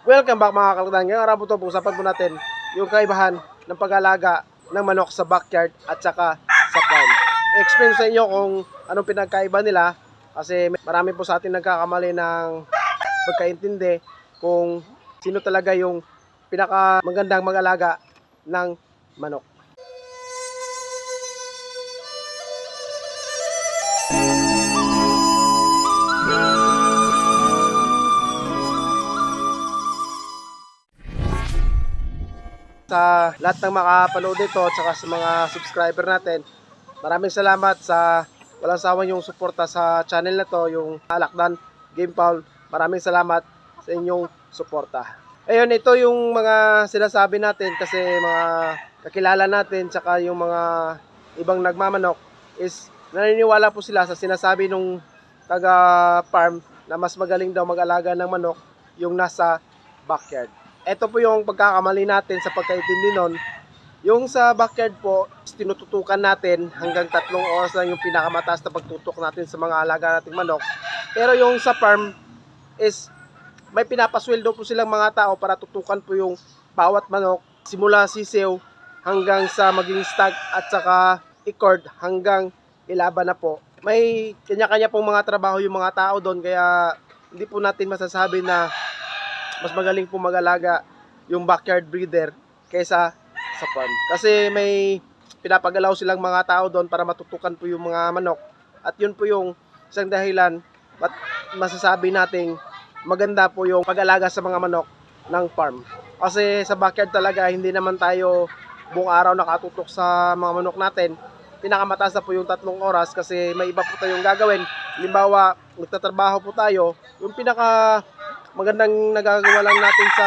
Welcome back mga kalagdan. Ngayong araw po ito, pag-usapan po natin yung kaibahan ng pag-alaga ng manok sa backyard at saka sa farm. I-explain sa inyo kung anong pinagkaiba nila kasi marami po sa atin nagkakamali ng pagkaintindi kung sino talaga yung pinaka magandang mag-alaga ng manok. Sa lahat ng makapanood nito at saka sa mga subscriber natin. Maraming salamat sa walang sawa yung suporta sa channel na to, yung Alakdan Game Paul. Maraming salamat sa inyong suporta. Ayun, ito yung mga sinasabi natin kasi mga kakilala natin tsaka yung mga ibang nagmamanok is naniniwala po sila sa sinasabi nung taga farm na mas magaling daw mag-alaga ng manok yung nasa backyard ito po yung pagkakamali natin sa pagkaintindi nun. Yung sa backyard po, tinututukan natin hanggang tatlong oras lang yung pinakamataas na pagtutok natin sa mga alaga nating manok. Pero yung sa farm is may pinapasweldo po silang mga tao para tutukan po yung bawat manok simula sisiw hanggang sa maging stag at saka i-cord hanggang ilaban na po. May kanya-kanya pong mga trabaho yung mga tao doon kaya hindi po natin masasabi na mas magaling po mag-alaga yung backyard breeder kaysa sa farm. Kasi may pinapagalaw silang mga tao doon para matutukan po yung mga manok. At yun po yung isang dahilan at masasabi nating maganda po yung pag-alaga sa mga manok ng farm. Kasi sa backyard talaga hindi naman tayo buong araw nakatutok sa mga manok natin. Pinakamataas na po yung tatlong oras kasi may iba po tayong gagawin. Halimbawa, nagtatrabaho po tayo. Yung pinaka magandang nagagawa lang natin sa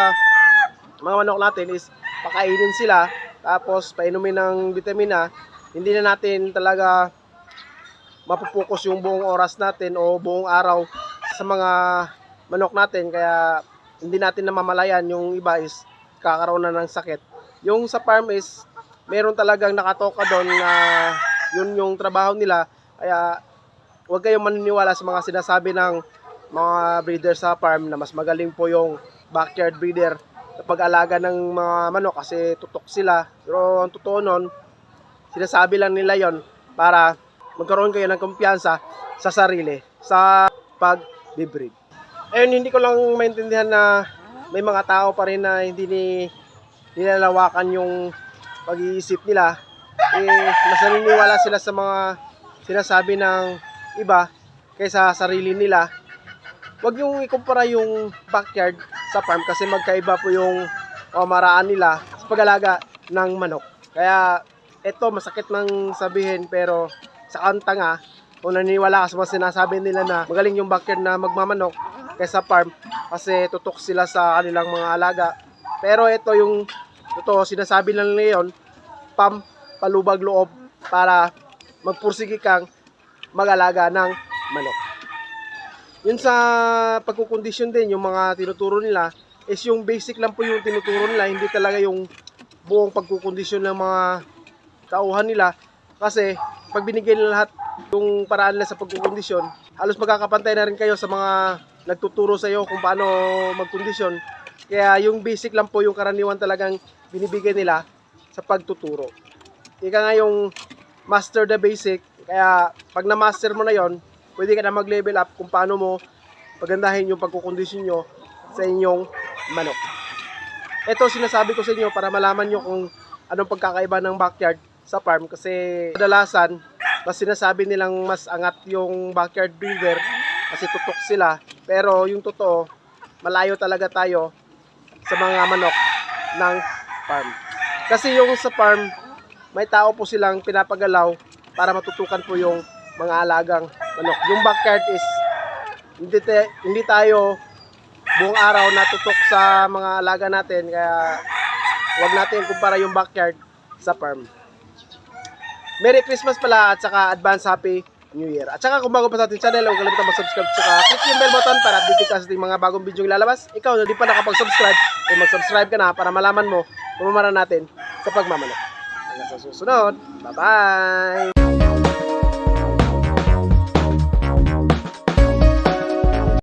mga manok natin is pakainin sila tapos painumin ng vitamina hindi na natin talaga mapupokus yung buong oras natin o buong araw sa mga manok natin. Kaya hindi natin namamalayan. Yung iba is kakaroon na ng sakit. Yung sa farm is meron talagang nakatoka doon na yun yung trabaho nila. Kaya huwag kayong maniniwala sa mga sinasabi ng mga breeder sa farm na mas magaling po yung backyard breeder sa pag-alaga ng mga manok kasi tutok sila. Pero ang totoo nun, sinasabi lang nila yon para magkaroon kayo ng kumpiyansa sa sarili sa pag-breed. Ayun, hindi ko lang maintindihan na may mga tao pa rin na hindi ni nilalawakan yung pag-iisip nila. Eh, mas naniniwala sila sa mga sinasabi ng iba kaysa sarili nila wag yung ikumpara yung backyard sa farm kasi magkaiba po yung pamaraan nila sa pag-alaga ng manok. Kaya ito masakit mang sabihin pero sa kanta nga kung naniniwala ka sa mga sinasabi nila na magaling yung backyard na magmamanok kaysa farm kasi tutok sila sa kanilang mga alaga. Pero ito yung totoo sinasabi lang nila yun pam palubag loob para magpursige kang mag-alaga ng manok yun sa pagkukondisyon din, yung mga tinuturo nila, is yung basic lang po yung tinuturo nila, hindi talaga yung buong pagkukondisyon ng mga tauhan nila. Kasi, pag binigay nila lahat yung paraan nila sa pagkukondisyon, halos magkakapantay na rin kayo sa mga nagtuturo sa iyo kung paano magkondisyon. Kaya yung basic lang po yung karaniwan talagang binibigay nila sa pagtuturo. Ika nga yung master the basic, kaya pag na-master mo na yon pwede ka na mag-level up kung paano mo pagandahin yung pagkukondisyon nyo sa inyong manok. Ito sinasabi ko sa inyo para malaman nyo kung anong pagkakaiba ng backyard sa farm kasi kadalasan mas sinasabi nilang mas angat yung backyard breeder kasi tutok sila pero yung totoo malayo talaga tayo sa mga manok ng farm. Kasi yung sa farm may tao po silang pinapagalaw para matutukan po yung mga alagang manok. Yung backyard is hindi, te, hindi tayo buong araw natutok sa mga alaga natin kaya wag natin kumpara yung backyard sa farm. Merry Christmas pala at saka advance happy New Year. At saka kung bago pa sa ating channel, huwag kalimutan mag-subscribe at saka click yung bell button para update ka sa ating mga bagong video ilalabas. Ikaw na di pa nakapag-subscribe, ay mag-subscribe ka na para malaman mo kung natin sa pagmamanok. Hanggang sa susunod. Bye-bye!